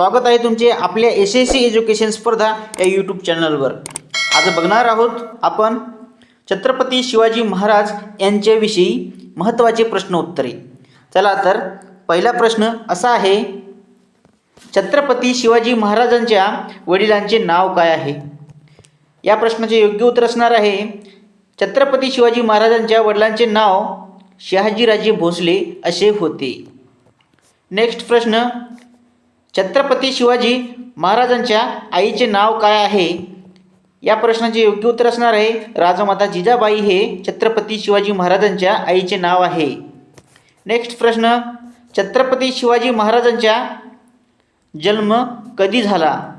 स्वागत आहे तुमचे आपल्या एस एस सी एज्युकेशन स्पर्धा या यूट्यूब चॅनलवर आज बघणार आहोत आपण छत्रपती शिवाजी महाराज यांच्याविषयी महत्त्वाचे प्रश्न उत्तरे चला तर पहिला प्रश्न असा आहे छत्रपती शिवाजी महाराजांच्या वडिलांचे नाव काय आहे? या प्रश्नाचे योग्य उत्तर असणार आहे छत्रपती शिवाजी महाराजांच्या वडिलांचे नाव शहाजीराजे भोसले असे होते. नेक्स्ट प्रश्न छत्रपती शिवाजी महाराजांच्या आईचे नाव काय आहे? या प्रश्नाचे योग्य उत्तर असणार आहे. राजमाता जिजाबाई हे छत्रपती शिवाजी महाराजांच्या आईचे नाव आहे. नेक्स्ट प्रश्न. छत्रपती शिवाजी महाराजांच्या जन्म कधी झाला?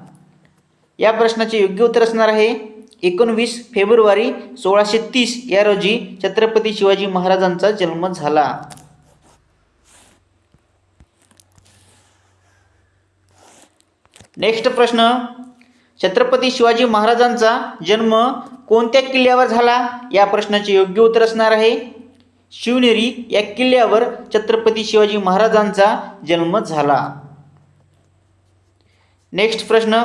या प्रश्नाचे योग्य उत्तर असणार आहे. एकोणवीस फेब्रुवारी सोळाशे तीस या रोजी छत्रपती शिवाजी महाराजांचा जन्म झाला. नेक्स्ट प्रश्न. छत्रपती शिवाजी महाराजांचा जन्म कोणत्या किल्ल्यावर झाला? या प्रश्नाचे योग्य उत्तर असणार आहे. शिवनेरी या किल्ल्यावर छत्रपती शिवाजी महाराजांचा जन्म झाला. नेक्स्ट प्रश्न.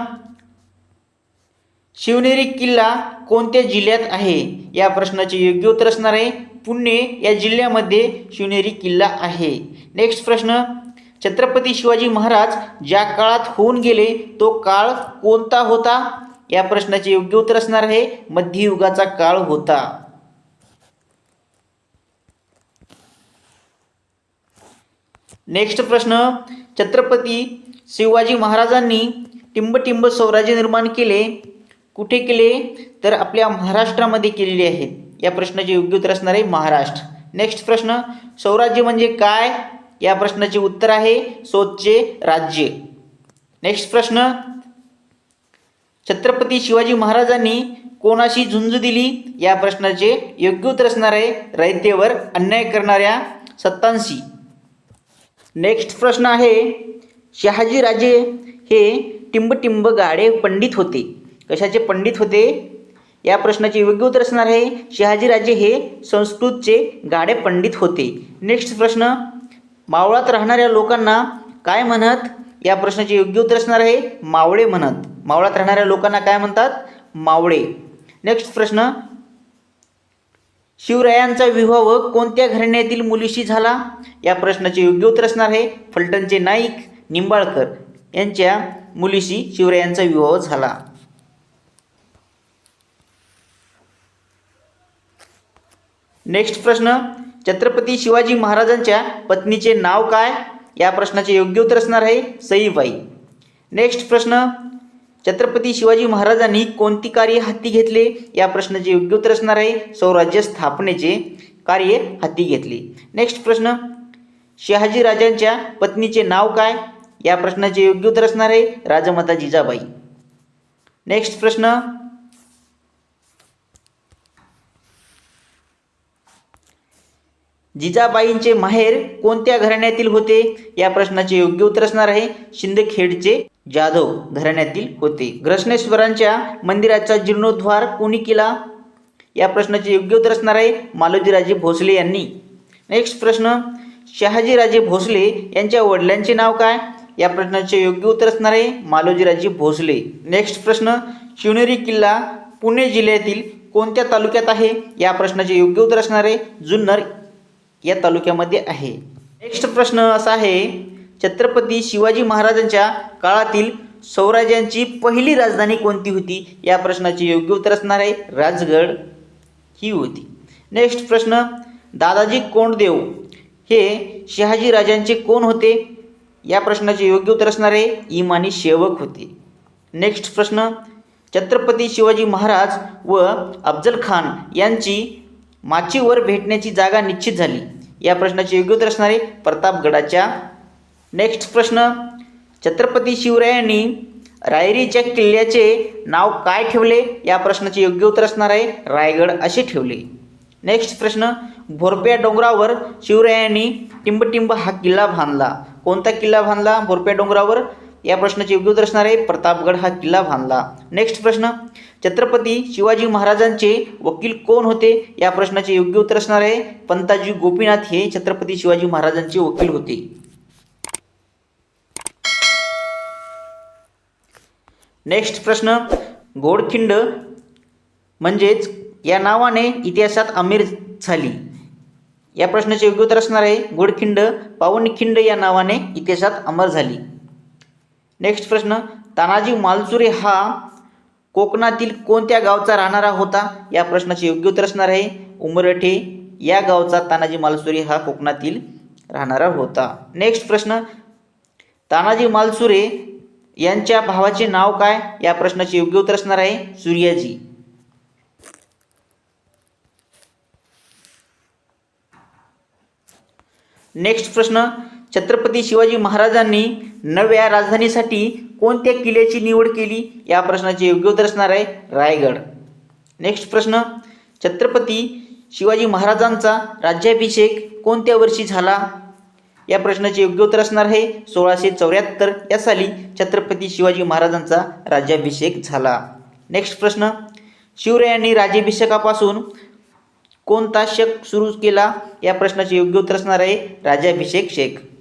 शिवनेरी किल्ला कोणत्या जिल्ह्यात आहे? या प्रश्नाचे योग्य उत्तर असणार आहे. पुणे या जिल्ह्यामध्ये शिवनेरी किल्ला आहे. नेक्स्ट प्रश्न. छत्रपती शिवाजी महाराज ज्या काळात होऊन गेले तो काळ कोणता होता? या प्रश्नाचे योग्य उत्तर असणार आहे. मध्ययुगाचा काळ होता. नेक्स्ट प्रश्न. छत्रपती शिवाजी महाराजांनी टिंबटिंब स्वराज्य निर्माण केले. कुठे केले? तर आपल्या महाराष्ट्रामध्ये केलेले आहेत. या प्रश्नाचे योग्य उत्तर असणार आहे महाराष्ट्र. नेक्स्ट प्रश्न. स्वराज्य म्हणजे काय? या प्रश्नाचे उत्तर आहे सोचे राज्य. नेक्स्ट प्रश्न. छत्रपती शिवाजी महाराजांनी कोणाशी झुंज दिली? या प्रश्नाचे योग्य उत्तर असणार आहे रयतेवर अन्याय करणाऱ्या सत्तांशी. नेक्स्ट प्रश्न आहे शहाजीराजे हे टिंबटिंब गाडे पंडित होते. कशाचे पंडित होते? या प्रश्नाचे योग्य उत्तर असणार आहे शहाजीराजे हे संस्कृतचे गाडे पंडित होते. नेक्स्ट प्रश्न. मावळात राहणाऱ्या लोकांना काय म्हणत? या प्रश्नाचे योग्य उत्तर असणार आहे मावळे म्हणत. मावळात राहणाऱ्या लोकांना काय म्हणतात? मावळे. नेक्स्ट प्रश्न. शिवरायांचा विवाह कोणत्या घराण्यातील मुलीशी झाला? या प्रश्नाचे योग्य उत्तर असणार आहे फलटणचे नाईक निंबाळकर यांच्या मुलीशी शिवरायांचा विवाह झाला. नेक्स्ट प्रश्न. छत्रपती शिवाजी महाराजांच्या पत्नीचे नाव काय? या प्रश्नाचे योग्य उत्तर असणार आहे सईबाई. नेक्स्ट प्रश्न. छत्रपती शिवाजी महाराजांनी कोणती कार्य हाती घेतले? या प्रश्नाचे योग्य उत्तर असणार आहे स्वराज्य स्थापनेचे कार्य हाती घेतले. नेक्स्ट प्रश्न. शहाजी राजांच्या पत्नीचे नाव काय? या प्रश्नाचे योग्य उत्तर असणार आहे राजमाता जिजाबाई. नेक्स्ट प्रश्न. जिजाबाईंचे माहेर कोणत्या घराण्यातील होते? या प्रश्नाचे योग्य उत्तर असणार आहे शिंदखेडचे जाधव घराण्यातील होते. ग्रसनेश्वरांच्या मंदिराचा जीर्णोद्धार कोणी केला? या प्रश्नाचे योग्य उत्तर असणार आहे मालोजीराजे भोसले यांनी. नेक्स्ट प्रश्न शहाजीराजे भोसले यांच्या वडिलांचे नाव काय? या प्रश्नाचे योग्य उत्तर असणार आहे मालोजीराजे भोसले. नेक्स्ट प्रश्न शिवनेरी किल्ला पुणे जिल्ह्यातील कोणत्या तालुक्यात आहे? या प्रश्नाचे योग्य उत्तर असणार आहे जुन्नर या तालुक्यामध्ये आहे. नेक्स्ट प्रश्न असा आहे छत्रपती शिवाजी महाराजांच्या काळातील स्वराज्यांची पहिली राजधानी कोणती होती? या प्रश्नाचे योग्य उत्तर असणार आहे राजगड. ही होती. नेक्स्ट प्रश्न दादाजी कोंडदेव हे शहाजी राजांचे कोण होते? या प्रश्नाचे योग्य उत्तर असणार आहे इमानी सेवक होते. नेक्स्ट प्रश्न छत्रपती शिवाजी महाराज व अफजल खान यांची माचीवर भेटण्याची जागा निश्चित झाली. या प्रश्नाचे योग्य उत्तर असणारे प्रतापगडाच्या नेक्स्ट प्रश्न. छत्रपती शिवरायांनी रायरीच्या किल्ल्याचे नाव काय ठेवले? या प्रश्नाचे योग्य उत्तर असणार आहे रायगड असे ठेवले. नेक्स्ट प्रश्न. भोरप्या डोंगरावर शिवरायांनी टिंबटिंब हा किल्ला बांधला. कोणता किल्ला बांधला? भोरप्या डोंगरावर या प्रश्नाचे योग्य उत्तर असणार आहे. प्रतापगड हा किल्ला बांधला. नेक्स्ट प्रश्न. छत्रपती शिवाजी महाराजांचे वकील कोण होते? या प्रश्नाचे योग्य उत्तर असणार आहे. पंताजी गोपीनाथ हे छत्रपती शिवाजी महाराजांचे वकील होते. नेक्स्ट प्रश्न. घोडखिंड म्हणजेच या नावाने इतिहासात अमीर झाली. या प्रश्नाचे योग्य उत्तर असणार आहे. घोडखिंड पावनखिंड या नावाने इतिहासात अमर झाली. नेक्स्ट प्रश्न तानाजी मालसुरे हा कोकणातील कोणत्या गावचा राहणारा होता? या प्रश्नाचे योग्य उत्तर असणार आहे. उमरठे या गावचा तानाजी मालसुरे हा कोकणातील राहणारा होता. नेक्स्ट प्रश्न तानाजी मालसुरे यांच्या भावाचे नाव काय? या प्रश्नाचे योग्य उत्तर असणार आहे. सूर्याजी. नेक्स्ट प्रश्न छत्रपती शिवाजी महाराजांनी नव्या राजधानीसाठी कोणत्या किल्ल्याची निवड केली? या प्रश्नाचे योग्य उत्तर असणार आहे रायगड. नेक्स्ट प्रश्न. छत्रपती शिवाजी महाराजांचा राज्याभिषेक कोणत्या वर्षी झाला? या प्रश्नाचे योग्य उत्तर असणार आहे सोळाशे चौऱ्याहत्तर. या साली छत्रपती शिवाजी महाराजांचा राज्याभिषेक झाला. नेक्स्ट प्रश्न. शिवरायांनी राज्याभिषेकापासून कोणता शक सुरू केला? या प्रश्नाचे योग्य उत्तर असणार आहे राज्याभिषेक शेख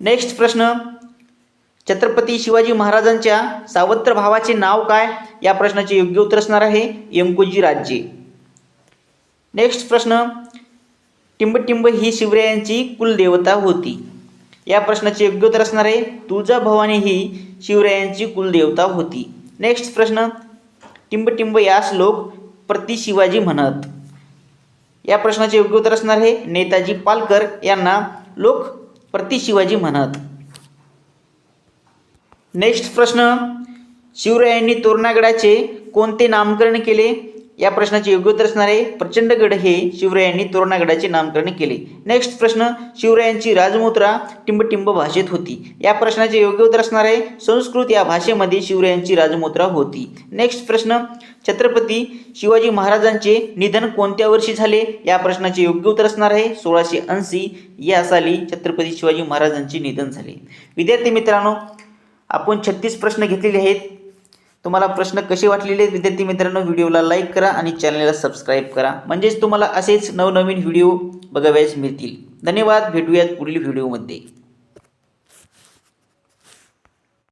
नेक्स्ट प्रश्न. छत्रपती शिवाजी महाराजांच्या सावत्र भावाचे नाव काय? या प्रश्नाचे योग्य उत्तर असणार आहे यमकोजी राज्ये नेक्स्ट प्रश्न. टिंबटिंब ही शिवरायांची कुलदेवता होती. या प्रश्नाचे योग्य उत्तर असणार आहे तुळजाभवानी ही शिवरायांची कुलदेवता होती. नेक्स्ट प्रश्न. टिंबटिंब यास लोक प्रति शिवाजी म्हणत. या प्रश्नाचे योग्य उत्तर असणार आहे नेताजी पालकर यांना लोक प्रति शिवाजी म्हणत. नेक्स्ट प्रश्न. शिवरायांनी तोरणागडाचे कोणते नामकरण केले? या प्रश्नाचे योग्य उत्तर असणार आहे प्रचंडगड हे शिवरायांनी तोरणागडाचे नामकरण केले. नेक्स्ट प्रश्न शिवरायांची राजमुद्रा टिंबटिंब भाषेत होती. या प्रश्नाचे योग्य उत्तर असणार आहे संस्कृत या भाषेमध्ये शिवरायांची राजमुद्रा होती. नेक्स्ट प्रश्न छत्रपती शिवाजी महाराजांचे निधन कोणत्या वर्षी झाले? या प्रश्नाचे योग्य उत्तर असणार आहे सोळाशे ऐंशी. या साली छत्रपती शिवाजी महाराजांचे निधन झाले. विद्यार्थी मित्रांनो आपण छत्तीस प्रश्न घेतलेले आहेत. तुम्हाला प्रश्न कसे वाटलेले विद्यार्थी मित्रांनो व्हिडिओला लाईक करा आणि चॅनलला सबस्क्राईब करा. म्हणजेच तुम्हाला असेच नवनवीन व्हिडिओ बघावयास मिळतील. धन्यवाद. भेटूयात पुढील व्हिडिओमध्ये.